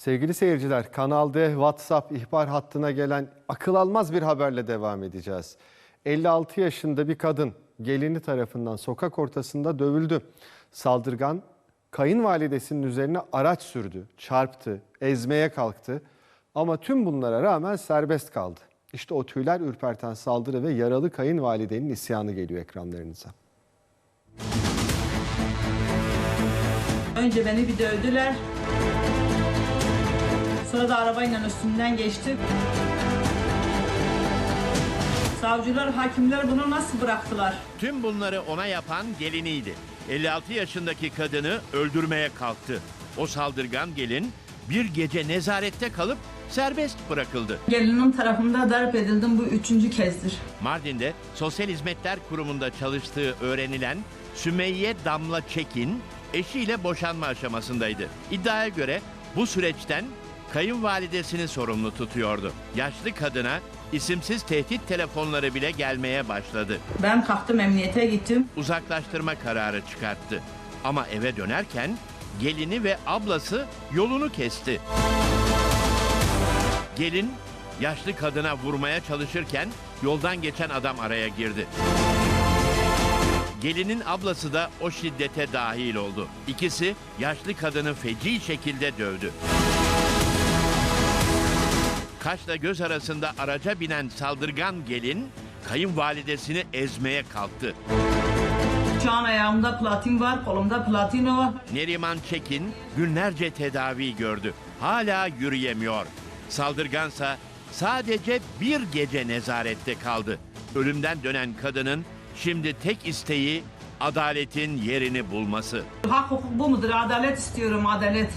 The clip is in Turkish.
Sevgili seyirciler, Kanal D WhatsApp ihbar hattına gelen akıl almaz bir haberle devam edeceğiz. 56 yaşında bir kadın gelini tarafından sokak ortasında dövüldü. Saldırgan kayınvalidesinin üzerine araç sürdü, çarptı, ezmeye kalktı ama tüm bunlara rağmen serbest kaldı. İşte o tüyler ürperten saldırı ve yaralı kayınvalidenin isyanı geliyor ekranlarınıza. Önce beni bir dövdüler. Sonra da arabayla üstünden geçti. Savcılar, hakimler bunu nasıl bıraktılar? Tüm bunları ona yapan geliniydi. 56 yaşındaki kadını öldürmeye kalktı. O saldırgan gelin bir gece nezarette kalıp serbest bırakıldı. Gelinim tarafında darp edildim bu üçüncü kezdir. Mardin'de Sosyal Hizmetler Kurumu'nda çalıştığı öğrenilen Sümeyye Damla Çekin eşiyle boşanma aşamasındaydı. İddiaya göre bu süreçten kayınvalidesini sorumlu tutuyordu. Yaşlı kadına isimsiz tehdit telefonları bile gelmeye başladı. Ben kalktım emniyete gittim. uzaklaştırma kararı çıkarttı. Ama eve dönerken gelini ve ablası yolunu kesti. Gelin yaşlı kadına vurmaya çalışırken yoldan geçen adam araya girdi. Gelinin ablası da o şiddete dahil oldu. İkisi yaşlı kadını feci şekilde dövdü. Kaşla göz arasında araca binen saldırgan gelin kayınvalidesini ezmeye kalktı. Şu an ayağımda platin var, kolumda platino var. Neriman Çekin günlerce tedavi gördü. Hala yürüyemiyor. Saldırgansa sadece bir gece nezarette kaldı. Ölümden dönen kadının şimdi tek isteği adaletin yerini bulması. Hak hukuk bu mudur? Adalet istiyorum, adalet.